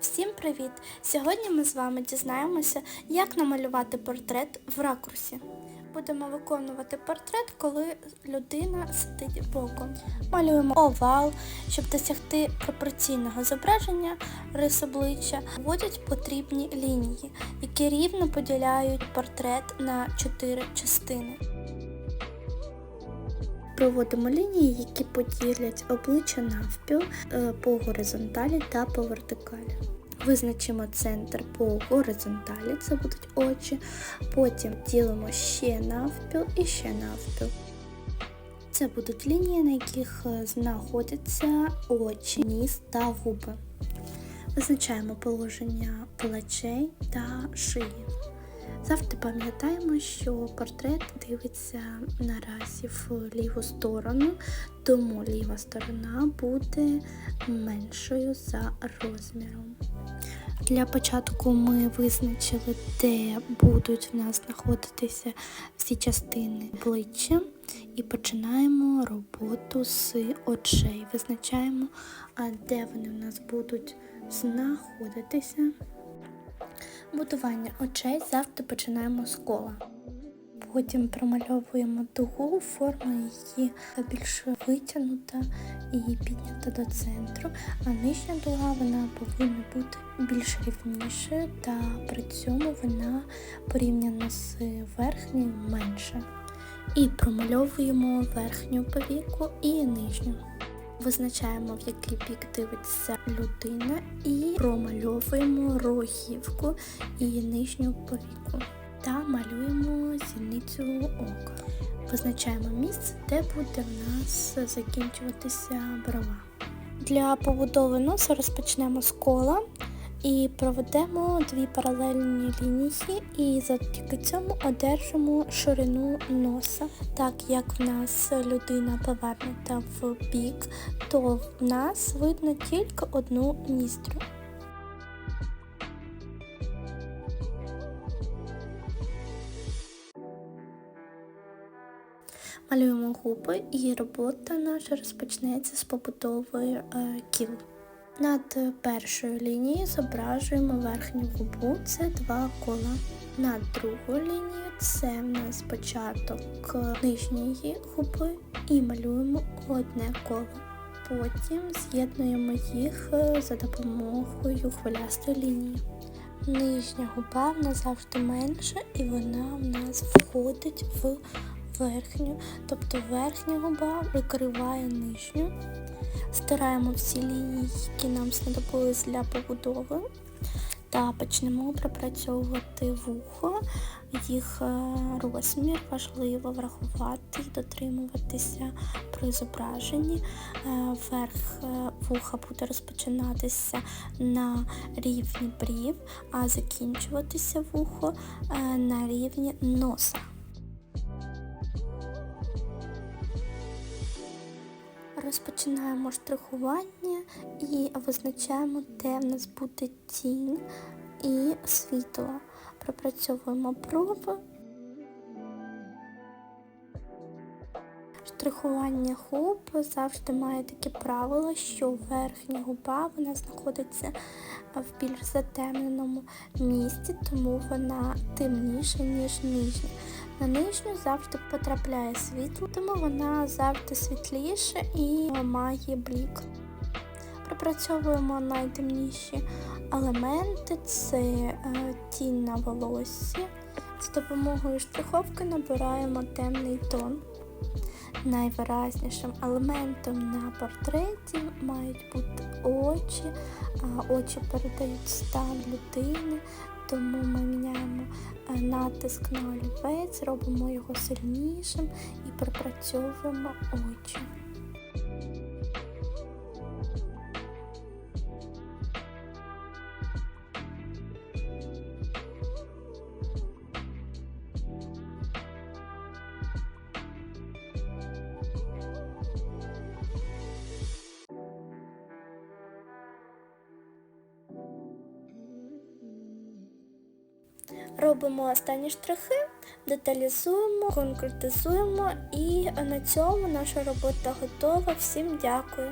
Всім привіт! Сьогодні ми з вами дізнаємося, як намалювати портрет в ракурсі. Будемо виконувати портрет, коли людина сидить боком. Малюємо овал, щоб досягти пропорційного зображення рис обличчя, вводять потрібні лінії, які рівно поділяють портрет на чотири частини. Проводимо лінії, які поділять обличчя навпіл е, по горизонталі та по вертикалі. Визначимо центр по горизонталі, це будуть очі. Потім ділимо ще навпіл і ще навпіл. Це будуть лінії, на яких е, знаходяться очі, ніс та губи. Визначаємо положення плечей та шиї. Завжди пам'ятаємо, що портрет дивиться наразі в ліву сторону, тому ліва сторона буде меншою за розміром. Для початку ми визначили, де будуть в нас знаходитися всі частини обличчя і починаємо роботу з очей. Визначаємо, де вони в нас будуть знаходитися. Будування очей завжди починаємо з кола. Потім промальовуємо дугу, форма її більш витягнута і піднята до центру, а нижня дуга вона повинна бути більш рівнішою та при цьому вона порівняно з верхньою менша. І промальовуємо верхню повіку і нижню. Визначаємо, в який бік дивиться людина, і промальовуємо рогівку і нижню повіку та малюємо зіницю ока. Визначаємо місце, де буде в нас закінчуватися брова. Для побудови носа розпочнемо з кола і проведемо дві паралельні лінії, і завдяки цьому одержимо ширину носа. Так як в нас людина повернута в бік, то в нас видно тільки одну ніздрю. Малюємо губи і робота наша розпочнеться з побудови е, кіл. Над першою лінією зображуємо верхню губу, це два кола. Над другою лінією це в нас початок нижньої губи і малюємо одне коло. Потім з'єднуємо їх е, за допомогою хвилястої лінії. Нижня губа в нас завжди менша і вона в нас входить в верхню, тобто верхня губа викриває нижню. Стираємо всі лінії, які нам знадобились для побудови. Та почнемо пропрацьовувати вухо, їх е, розмір важливо врахувати і дотримуватися при зображенні. Е, Верх е, вуха буде розпочинатися на рівні брів, а закінчуватися вухо на рівні носа. Розпочинаємо штрихування і визначаємо, де в нас буде тінь і світло. Пропрацьовуємо брови. Штрихування губ завжди має таке правило, що верхня губа вона знаходиться в більш затемненому місці, тому вона темніша, ніж нижня. На нижню завжди потрапляє світло, тому вона завжди світліша і має блік. Пропрацьовуємо найтемніші елементи, це е, тінь на волоссі. З допомогою штриховки набираємо темний тон. Найвиразнішим елементом на портреті мають бути очі, очі передають стан людини, тому ми міняємо е, натиск на олівець, робимо його сильнішим і пропрацьовуємо очі. Робимо останні штрихи, деталізуємо, конкретизуємо і на цьому наша робота готова. Всім дякую!